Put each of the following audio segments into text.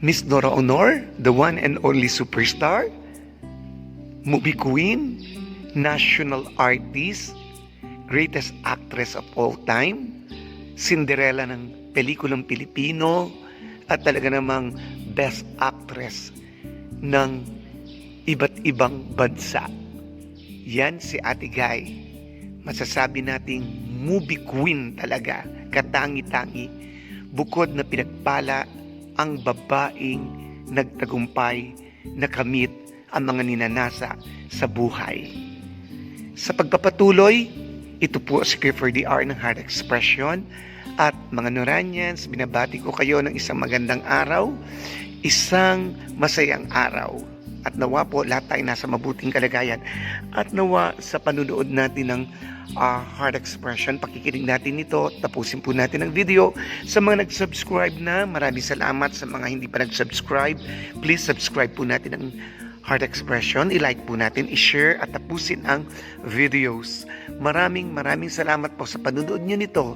Miss Nora Honor, the one and only superstar, movie queen, national artist, greatest actress of all time, Cinderella ng pelikulang Pilipino, at talaga namang best actress ng iba't ibang bansa. Yan si Ate Guy. Masasabi nating movie queen talaga, katangi-tangi. Bukod na pinagpala ang babaeng nagtagumpay na kamit ang mga ninanasa sa buhay. Sa pagpapatuloy, ito po si Clifford DR ng Heart Expression at mga Noranians, binabati ko kayo ng isang magandang araw, isang masayang araw. At nawa po lahat tayo nasa mabuting kalagayan. At nawa sa panunood natin ng ah, Heart Expression, pakikinig natin ito, tapusin po natin ang video. Sa mga nag-subscribe na, maraming salamat. Sa mga hindi pa nag-subscribe, please subscribe po natin ang Heart Expression. I-like po natin, i-share at tapusin ang videos. Maraming maraming salamat po sa panunood nyo nito.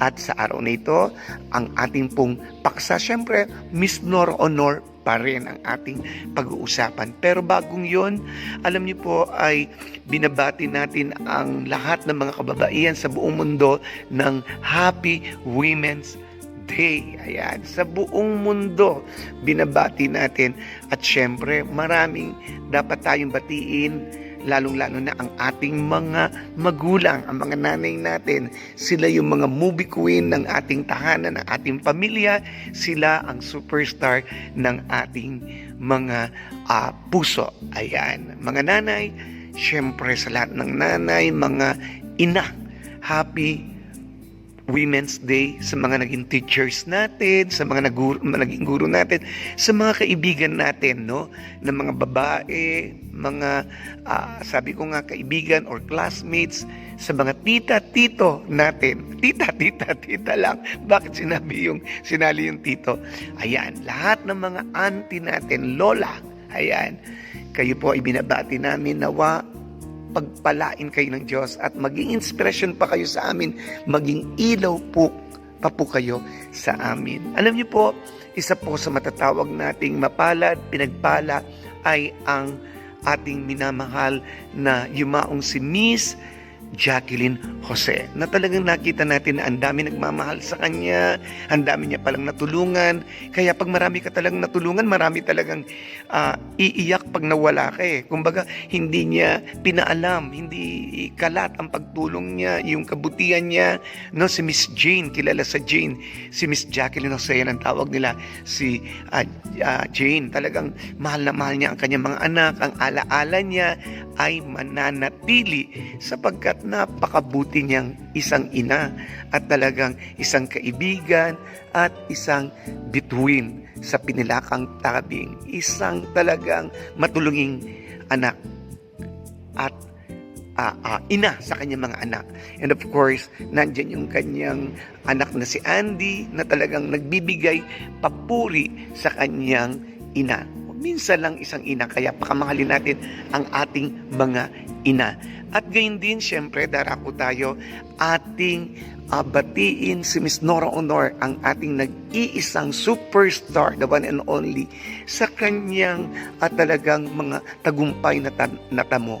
At sa araw na ito, ang ating pong paksa, syempre, Miss Nor Honor pa rin ang ating pag-uusapan. Pero bagong yon, alam niyo po ay binabati natin ang lahat ng mga kababaihan sa buong mundo ng Happy Women's Day. Ayan, sa buong mundo binabati natin. At syempre, maraming dapat tayong batiin lalong-lalo na ang ating mga magulang, ang mga nanay natin. Sila yung mga movie queen ng ating tahanan, ng ating pamilya. Sila ang superstar ng ating mga ah, puso. Ayan, mga nanay, syempre sa lahat ng nanay, mga ina, happy Women's Day sa mga naging teachers natin, sa mga naguro, naging guro natin, sa mga kaibigan natin, no? Na mga babae, mga ah, sabi ko nga kaibigan or classmates, sa mga tita, tito natin. Tita, tita, tita lang. Bakit sinabi yung, sinali yung tito? Ayan, lahat ng mga auntie natin, lola, ayan, kayo po ay binabati namin nawa pagpalain kayo ng Diyos at maging inspirasyon pa kayo sa amin, maging ilaw po pa po kayo sa amin. Alam niyo po, isa po sa matatawag nating mapalad, pinagpala ay ang ating minamahal na yumaong si Miss Jacqueline Jose na talagang nakita natin na ang dami nagmamahal sa kanya, ang dami niya palang natulungan. Kaya pag marami ka talagang natulungan, marami talagang ah, iiyak pag nawala ka eh. Kumbaga, hindi niya pinaalam, hindi kalat ang pagtulong niya, yung kabutihan niya. No, si Miss Jane, kilala sa Jane, si Miss Jacqueline Jose, yan ang tawag nila, si ah, ah, Jane. Talagang mahal na mahal niya ang kanyang mga anak, ang alaala niya ay mananatili sapagkat napakabuti niyang isang ina at talagang isang kaibigan at isang bituin sa pinilakang tabing. Isang talagang matulunging anak at ah, ah, ina sa kanyang mga anak. And of course, nandyan yung kanyang anak na si Andy na talagang nagbibigay papuri sa kanyang ina. Minsan lang isang ina, kaya pakamahalin natin ang ating mga ina. At gayon din, syempre, darako tayo, ating ah, batiin si Miss Nora Honor, ang ating nag-iisang superstar, the one and only, sa kanyang at talagang mga tagumpay na ta- natamo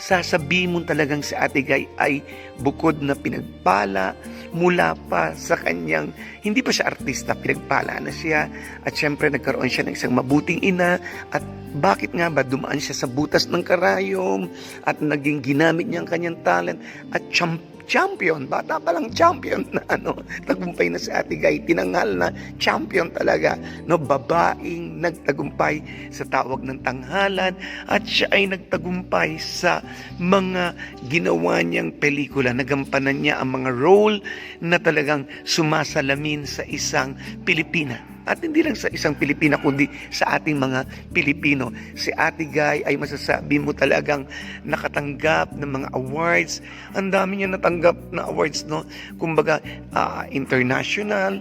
sasabihin mo talagang si Ate Guy ay bukod na pinagpala mula pa sa kanyang, hindi pa siya artista, pinagpala na siya. At syempre nagkaroon siya ng isang mabuting ina. At bakit nga ba dumaan siya sa butas ng karayom at naging ginamit niya ang kanyang talent at champ champion, bata pa lang champion na ano, tagumpay na si Ate Guy, tinangal na champion talaga, no, babaeng nagtagumpay sa tawag ng tanghalan at siya ay nagtagumpay sa mga ginawa niyang pelikula, nagampanan niya ang mga role na talagang sumasalamin sa isang Pilipina. At hindi lang sa isang Pilipina, kundi sa ating mga Pilipino. Si Ate Guy ay masasabi mo talagang nakatanggap ng mga awards. Ang dami niya natanggap na awards, no? Kumbaga, ah, international,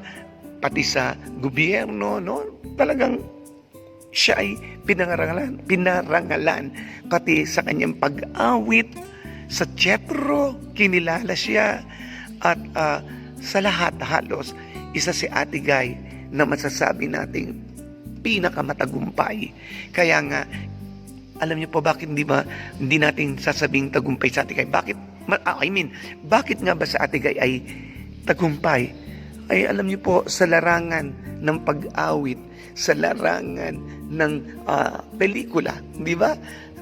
pati sa gobyerno, no? Talagang siya ay pinarangalan, pinarangalan pati sa kanyang pag-awit sa Chetro, kinilala siya at ah, sa lahat halos isa si Ate Guy na masasabi nating pinakamatagumpay. Kaya nga, alam niyo po bakit hindi ba hindi natin sasabing tagumpay sa Atigay? Bakit ah, I mean, bakit nga ba sa Atigay ay tagumpay? Ay alam niyo po sa larangan ng pag-awit, sa larangan ng ah, pelikula, di ba?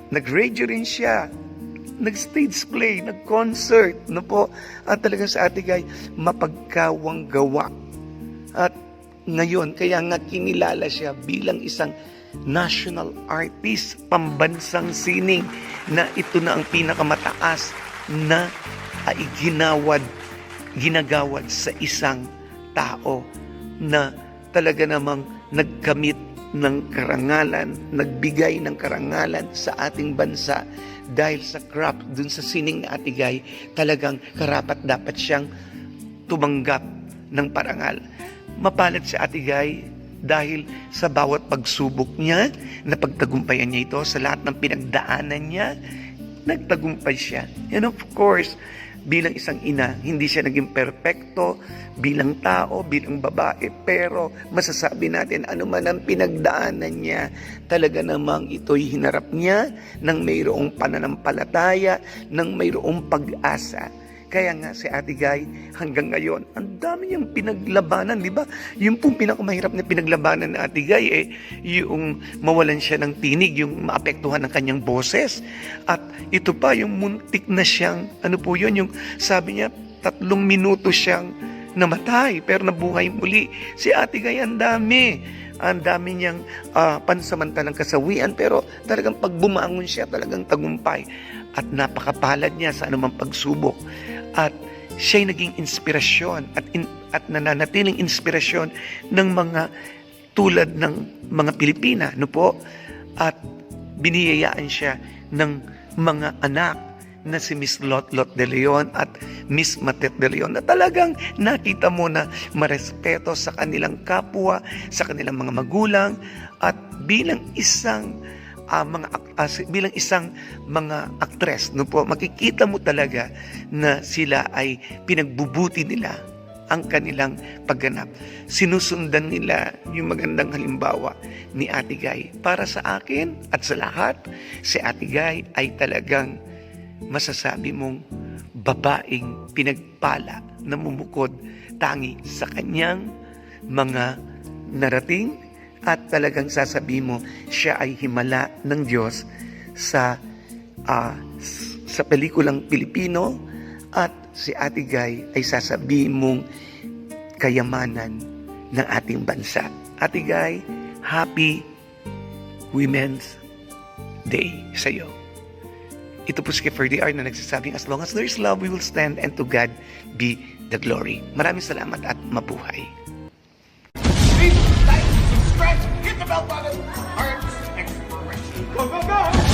Nag-radio rin siya, nag-stage play, nag-concert, no po? At talagang sa Atigay, mapagkawang gawa. At ngayon, kaya nga kinilala siya bilang isang national artist, pambansang sining, na ito na ang pinakamataas na ay ginawad, ginagawad sa isang tao na talaga namang nagkamit ng karangalan, nagbigay ng karangalan sa ating bansa. Dahil sa craft dun sa sining na atigay, talagang karapat dapat siyang tumanggap ng parangal. Mapalad si Atigay dahil sa bawat pagsubok niya, napagtagumpayan niya ito sa lahat ng pinagdaanan niya, nagtagumpay siya. And of course, bilang isang ina, hindi siya naging perpekto bilang tao, bilang babae, pero masasabi natin ano man ang pinagdaanan niya, talaga namang ito'y hinarap niya ng mayroong pananampalataya, ng mayroong pag-asa. Kaya nga si Ate Guy, hanggang ngayon, ang dami niyang pinaglabanan, di ba? Yung pong pinakamahirap na pinaglabanan ni Ate Guy, eh, yung mawalan siya ng tinig, yung maapektuhan ng kanyang boses. At ito pa, yung muntik na siyang, ano po yun, yung sabi niya, tatlong minuto siyang namatay, pero nabuhay muli. Si Ate Guy, ang dami. Ang dami niyang ah, pansamantalang kasawian, pero talagang pag bumangon siya, talagang tagumpay. At napakapalad niya sa anumang pagsubok. At siya'y naging inspirasyon at, in, at nananatiling inspirasyon ng mga tulad ng mga Pilipina, no po? At biniyayaan siya ng mga anak na si Miss Lot Lot de Leon at Miss Matet de Leon na talagang nakita mo na marespeto sa kanilang kapwa, sa kanilang mga magulang at bilang isang ah, mga si- bilang isang mga aktres no po makikita mo talaga na sila ay pinagbubuti nila ang kanilang pagganap. Sinusundan nila yung magandang halimbawa ni Ate Guy. Para sa akin at sa lahat, si Ate Guy ay talagang masasabi mong babaeng pinagpala na mumukod tangi sa kanyang mga narating at talagang sasabi mo siya ay himala ng Diyos sa s- sa pelikulang Pilipino at si Ate Guy ay sasabihin mong kayamanan ng ating bansa. Ate Guy, happy Women's Day sa iyo. Ito po si Kiefer DR na nagsasabing as long as there is love, we will stand and to God be the glory. Maraming salamat at mabuhay. about Art's. Go, go, go!